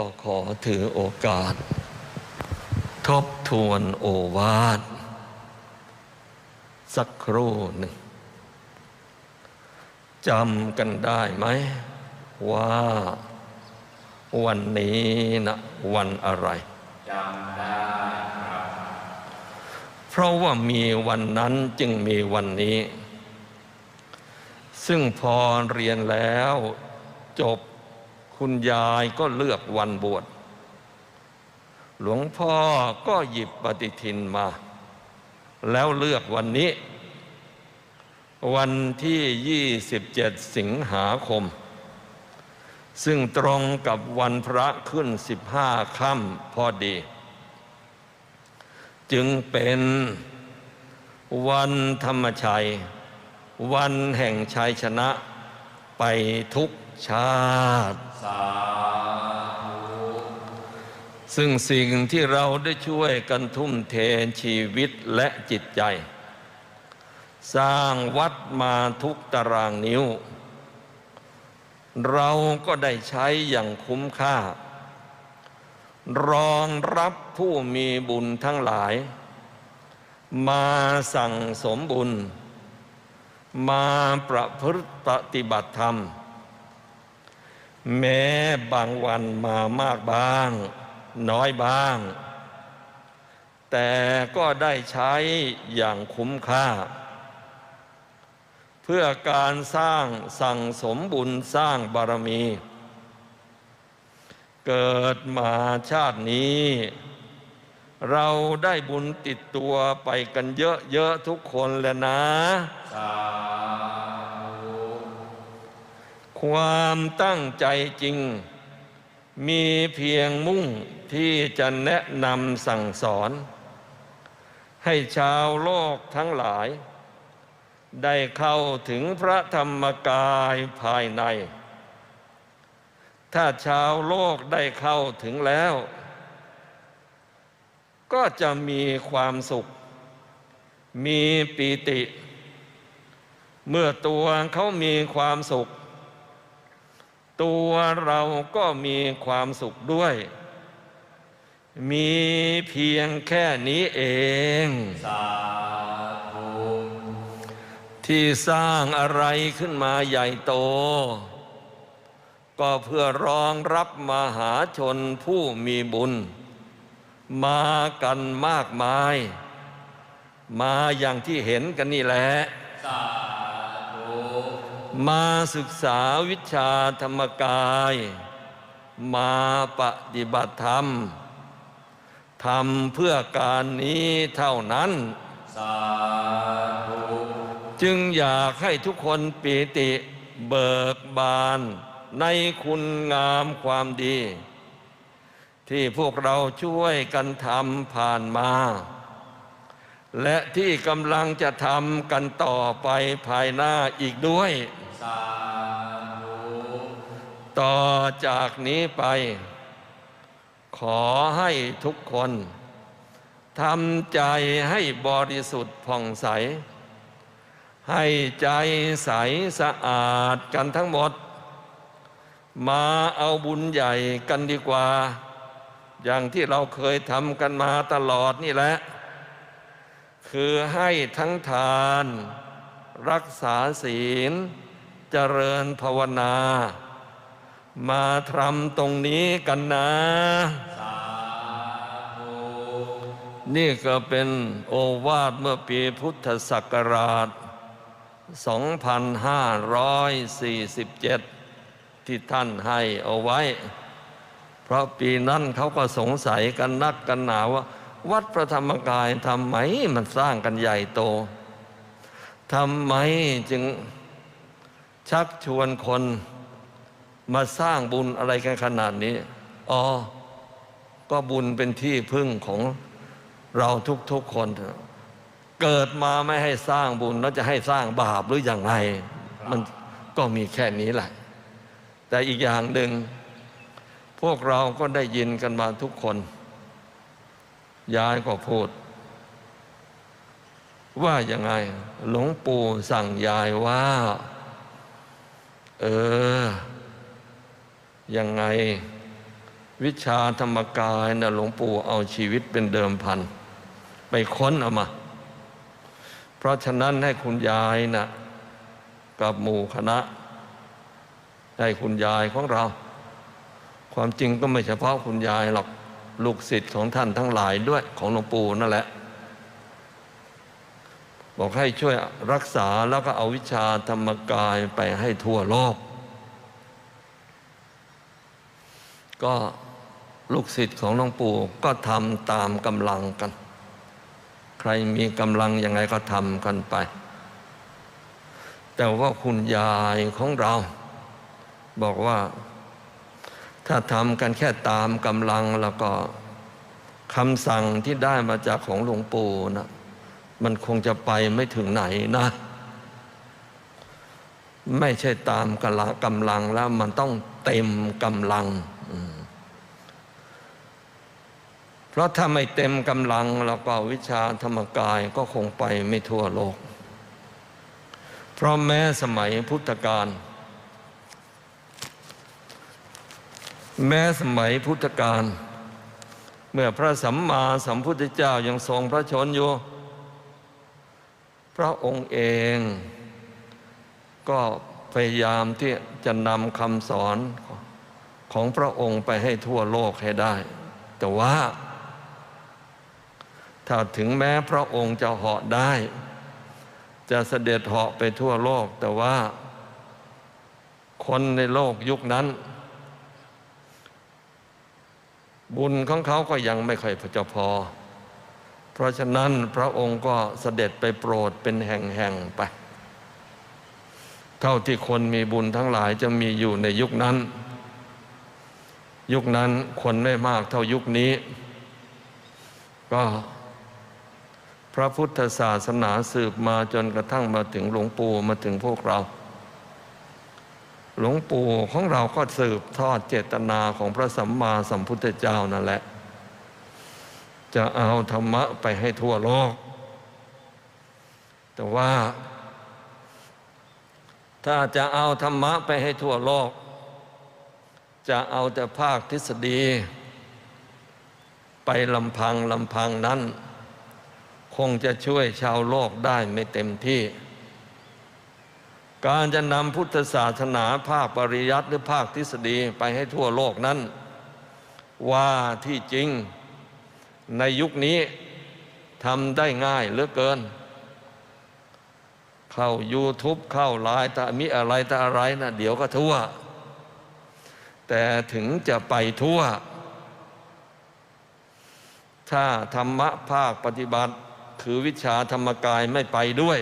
ก็ขอถือโอกาส ทบทวนโอวาท สักครู่หนึ่งจำกันได้ไหม ว่าวันนี้นะวันอะไรจำได้ครับเพราะว่ามีวันนั้นจึงมีวันนี้ ซึ่งพอเรียนแล้วจบ คุณยายก็เลือกวันบวช หลวงพ่อก็หยิบปฏิทินมา แล้วเลือกวันนี้ วันที่ 27 สิงหาคม ซึ่งตรงกับวันพระขึ้น 15ค่ำพอดี จึงเป็นวันธรรมชัย วันแห่งชัยชนะไปทุก ชาติสาธุซึ่งสิ่งที่เราได้ช่วยกันทุ่มเทชีวิตและจิตใจ สร้างวัดมาทุกตารางนิ้ว เราก็ได้ใช้อย่างคุ้มค่า รองรับผู้มีบุญทั้งหลาย มาสั่งสมบุญ มาประพฤติปฏิบัติธรรม แม้บางวันมามากบ้าง น้อยบ้าง แต่ก็ได้ใช้อย่างคุ้มค่า เพื่อการสร้างสั่งสมบุญสร้างบารมี เกิดมาชาตินี้ เราได้บุญติดตัวไปกันเยอะๆทุกคนแล้วนะ ความตั้งใจจริง มีเพียงมุ่งที่จะแนะนำสั่งสอน ให้ชาวโลกทั้งหลาย ได้เข้าถึงพระธรรมกายภายใน ถ้าชาวโลกได้เข้าถึงแล้ว ก็จะมีความสุข มีปีติ เมื่อตัวเขามีความสุข ตัวเราก็มีความสุขด้วย มีเพียงแค่นี้เอง สาธุที่สร้างอะไรขึ้นมาใหญ่โต ก็เพื่อรองรับมหาชนผู้มีบุญ มากันมากมาย มาอย่างที่เห็นกันนี่แหละ มาศึกษาวิชาธรรมกาย มาปฏิบัติธรรมทำเพื่อการนี้เท่านั้น สาธุจึงอยากให้ทุกคนปีติเบิกบานในคุณงามความดี ที่พวกเราช่วยกันทำผ่านมา และที่กำลังจะทำกันต่อไปภายหน้าอีกด้วยสาธุต่อจากนี้ไป ขอให้ทุกคนทำใจให้บริสุทธิ์ผ่องใส ให้ใจใสสะอาดกันทั้งหมด มาเอาบุญใหญ่กันดีกว่า อย่างที่เราเคยทำกันมาตลอดนี่แหละ คือให้ทั้งทาน รักษาศีล เจริญภาวนา มาทำตรงนี้กันนะสาธุนี่ก็เป็นโอวาทเมื่อปีพุทธศักราช 2547 ที่ท่านให้เอาไว้ เพราะปีนั้นเขาก็สงสัยกันนักกันหนาว่า วัดพระธรรมกายทำไมมันสร้างกันใหญ่โตทำไมจึงชักชวนคนมาสร้างบุญอะไรกันขนาดนี้ อ๋อ ก็บุญเป็นที่พึ่งของเราทุกๆคนเถอะเกิดมาไม่ให้สร้างบุญแล้วจะให้สร้างบาปหรืออย่างไร มันก็มีแค่นี้แหละ แต่อีกอย่างหนึ่ง พวกเราก็ได้ยินกันมาทุกคน ยายก็พูด ว่ายังไง หลวงปู่สั่งยายว่า เออ ยังไง วิชาธรรมกายนะหลวงปู่เอาชีวิตเป็นเดิมพัน ไปค้นเอามา เพราะฉะนั้นให้คุณยายนะกับหมู่คณะ ให้คุณยายของเรา ความจริงก็ไม่เฉพาะคุณยายหรอก ลูกศิษย์ของท่านทั้งหลายด้วยของหลวงปู่นั่นแหละ บอกให้ช่วยรักษาแล้วก็เอาวิชาธรรมกายไปให้ทั่วโลก ก็ลูกศิษย์ของหลวงปู่ก็ทำตามกำลังกัน ใครมีกำลังยังไงก็ทำกันไป แต่ว่าคุณยายของเรา บอกว่า ถ้าทำกันแค่ตามกำลังแล้วก็คำสั่งที่ได้มาจากของหลวงปู่นะมันคงจะไปไม่ถึงไหนนะ ไม่ใช่ตามกำลังกำลังแล้วมันต้องเต็มกำลัง เพราะถ้าไม่เต็มกำลังแล้วก็วิชาธรรมกายก็คงไปไม่ทั่วโลก เพราะแม้สมัยพุทธกาล แม้สมัยพุทธกาลเมื่อพระสัมมาสัมพุทธเจ้ายังทรงพระชนอยู่ พระองค์เองก็พยายามที่จะนำคำสอนของพระองค์ไปให้ทั่วโลกให้ได้ แต่ว่า ถ้าถึงแม้พระองค์จะเหาะได้ จะเสด็จเหาะไปทั่วโลก แต่ว่า คนในโลกยุคนั้น บุญของเขาก็ยังไม่ค่อยจะพอ เพราะฉะนั้นพระองค์ก็เสด็จไปโปรดเป็นแห่งๆไป เท่าที่คนมีบุญทั้งหลายจะมีอยู่ในยุคนั้น ยุคนั้นคนไม่มากเท่ายุคนี้ ก็พระพุทธศาสนาสืบมาจนกระทั่งมาถึงหลวงปู่มาถึงพวกเรา หลวงปู่ของเราก็สืบทอดเจตนาของพระสัมมาสัมพุทธเจ้านั่นแหละ จะเอาธรรมะไปให้ทั่วโลก แต่ว่า ถ้าจะเอาธรรมะไปให้ทั่วโลก จะเอาแต่ภาคทฤษฎี ไปลำพังลำพังนั้น คงจะช่วยชาวโลกได้ไม่เต็มที่ การจะนำพุทธศาสนาภาคปริยัติหรือภาคทฤษฎีไปให้ทั่วโลกนั้น ว่าที่จริงในยุคนี้ทำได้ง่ายเหลือเกิน เข้า YouTube เข้าไลน์ตามีอะไรตาอะไรนะเดี๋ยวก็ทั่ว แต่ถึงจะไปทั่ว ถ้าธรรมะภาคปฏิบัติ คือวิชาธรรมกายไม่ไปด้วย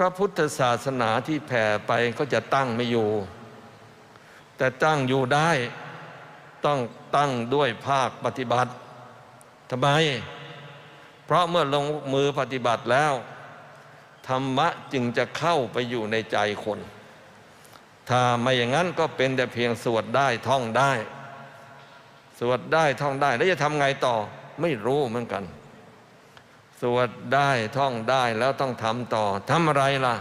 พระพุทธศาสนาที่แผ่ไปก็จะตั้งไม่อยู่ แต่ตั้งอยู่ได้ต้องตั้งด้วยภาคปฏิบัติทำไม เพราะเมื่อลงมือปฏิบัติแล้ว ธรรมะจึงจะเข้าไปอยู่ในใจคน ถ้าไม่อย่างนั้นก็เป็นแต่เพียงสวดได้ท่องได้ สวดได้ท่องได้ แล้วจะทำไงต่อไม่รู้เหมือนกัน สวดได้ท่องได้แล้วต้องทำต่อทำอะไรล่ะ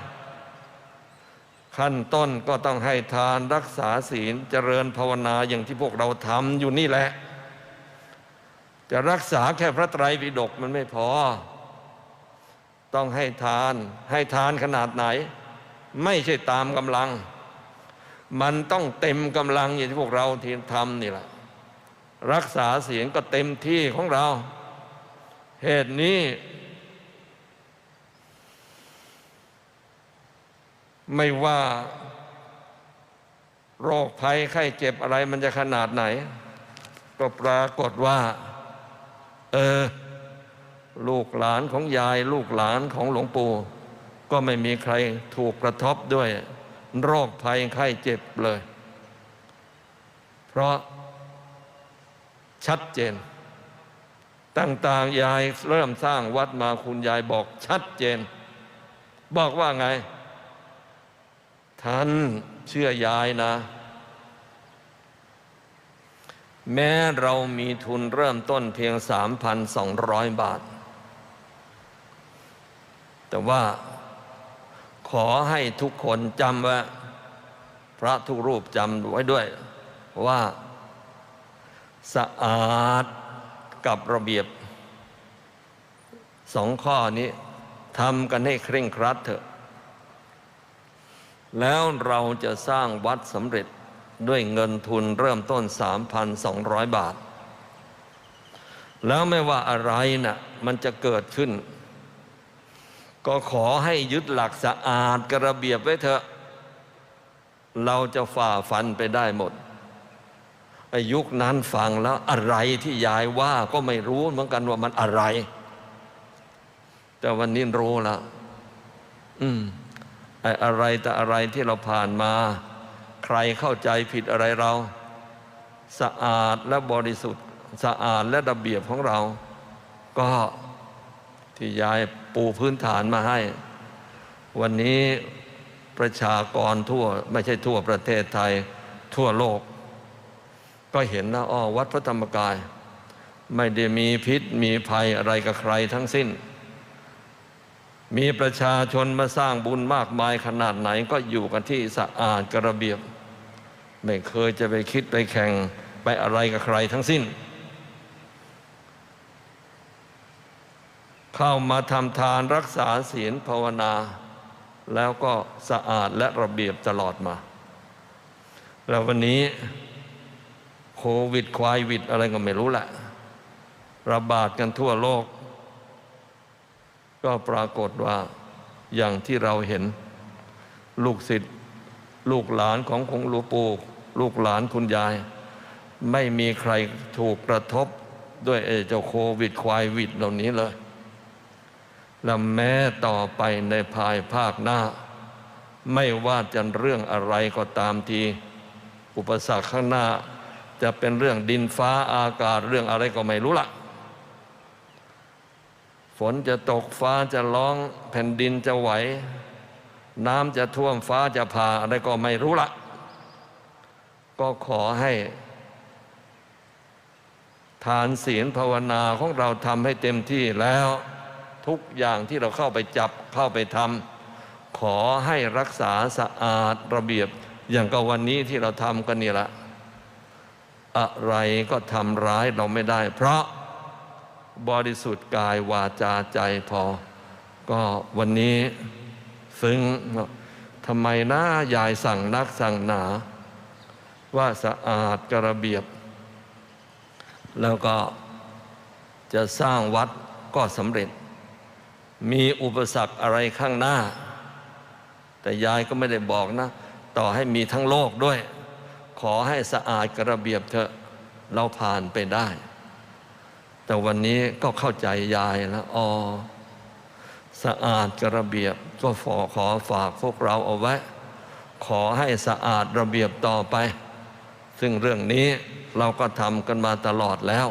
ขั้นต้นก็ต้องให้ทานรักษาศีลเจริญภาวนาอย่างที่พวกเราทำอยู่นี่แหละ จะรักษาแค่พระไตรปิฎกมันไม่พอ ต้องให้ทาน ให้ทานขนาดไหน ไม่ใช่ตามกำลัง มันต้องเต็มกำลังอย่างที่พวกเราที่ทำนี่แหละรักษาเสียงก็เต็มที่ของเรา เหตุนี้ ไม่ว่า โรคภัยไข้เจ็บอะไรมันจะขนาดไหน ก็ปรากฏว่า เออ ลูกหลานของยาย ลูกหลานของหลวงปู่ ก็ไม่มีใครถูกกระทบด้วย โรคภัยไข้เจ็บเลย เพราะชัดเจน ต่างๆ ยายเริ่มสร้างวัดมาคุณยายบอกชัดเจน บอกว่าไง ท่านเชื่อยายนะ แม้เรามีทุนเริ่มต้นเพียง 3,200 บาท แต่ว่าขอให้ทุกคนจำว่าพระทุกรูปจำไว้ด้วยว่าสะอาด กับระเบียบสองข้อนี้ทำกันให้เคร่งครัดเถอะ แล้วเราจะสร้างวัดสำเร็จด้วยเงินทุนเริ่มต้น 3,200 บาท แล้วไม่ว่าอะไรนะ่ะมันจะเกิดขึ้น ก็ขอให้ยึดหลักสะอาดกระเบียบไว้เถอะ เราจะฝ่าฟันไปได้หมด ยุคนั้นฟังแล้วอะไรที่ยายว่าก็ไม่รู้เหมือนกันว่ามันอะไร แต่วันนี้รู้แล้วอืมไอ้อะไรแต่อะไรที่เราผ่านมา ใครเข้าใจผิดอะไรเรา สะอาดและบริสุทธิ์ สะอาดและระเบียบของเรา ก็ที่ยายปูพื้นฐานมาให้ วันนี้ประชากรทั่วไม่ใช่ทั่วประเทศไทย ทั่วโลก ก็เห็นนะอ้อวัดพระธรรมกาย ไม่ได้มีพิษมีภัยอะไรกับใครทั้งสิ้น มีประชาชนมาสร้างบุญมากมายขนาดไหนก็อยู่กันที่สะอาดกระเบียบ ไม่เคยจะไปคิดไปแข่งไปอะไรกับใครทั้งสิ้น เข้ามาทำทานรักษาศีลภาวนา แล้วก็สะอาดและระเบียบตลอดมา แล้ววันนี้ วิดควายวิดอะไรก็ไม่รู้แหละระบาดกันทั่วโลก ก็ปรากฏว่าอย่างที่เราเห็นลูกศิษย์ลูกหลานของคงหลวงปู่ลูกหลานคุณยาย ไม่มีใครถูกกระทบด้วยไอ้เจ้าโควิดควายวิดเหล่านี้เลยและแม้ต่อไปในภายภาคหน้า ไม่ว่าจะเรื่องอะไรก็ตามที อุปสรรคข้างหน้า จะเป็นเรื่องดินฟ้าอากาศเรื่องอะไรก็ไม่รู้ละฝนจะตกฟ้าจะร้องแผ่นดินจะไหว น้ำจะท่วมฟ้าจะผ่าอะไรก็ไม่รู้ละก็ขอให้ ทานศีลภาวนาของเราทำให้เต็มที่แล้ว ทุกอย่างที่เราเข้าไปจับเข้าไปทำขอให้รักษาสะอาดระเบียบอย่างกับวันนี้ที่เราทำกันนี่แหละ อะไรก็ทำร้ายเราไม่ได้ เพราะบริสุทธิ์กายวาจาใจพอ ก็วันนี้ซึ้งทำไมนะยายสั่งนักสั่งหนา ว่าสะอาดกระเบียบ แล้วก็จะสร้างวัดก็สำเร็จ มีอุปสรรคอะไรข้างหน้า แต่ยายก็ไม่ได้บอกนะ ต่อให้มีทั้งโลกด้วย ขอให้สะอาดกระเบียบเถอะเราผ่านไปได้ แต่วันนี้ก็เข้าใจยายแล้วอ๋อสะอาดกระเบียบก็ขอขอฝากพวกเราเอาไว้ ขอให้สะอาดระเบียบต่อไป ซึ่งเรื่องนี้เราก็ทำกันมาตลอดแล้ว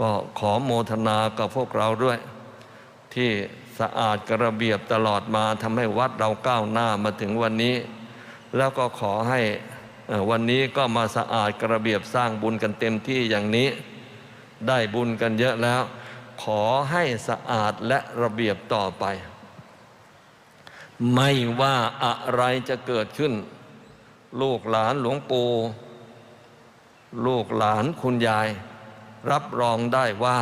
ก็ขอโมทนากับพวกเราด้วย ที่สะอาดกระเบียบตลอดมาทำให้วัดเราก้าวหน้ามาถึงวันนี้ แล้วก็ขอให้ วันนี้ก็มาสะอาดกระเบียบสร้างบุญกันเต็มที่อย่างนี้ ได้บุญกันเยอะแล้ว ขอให้สะอาดและระเบียบต่อไป ไม่ว่าอะไรจะเกิดขึ้น ลูกหลานหลวงปู่ลูกหลานคุณยาย รับรองได้ว่า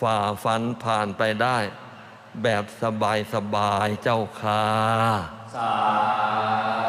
ฝ่าฟันผ่านไปได้ แบบสบายสบายๆเจ้าค่ะสา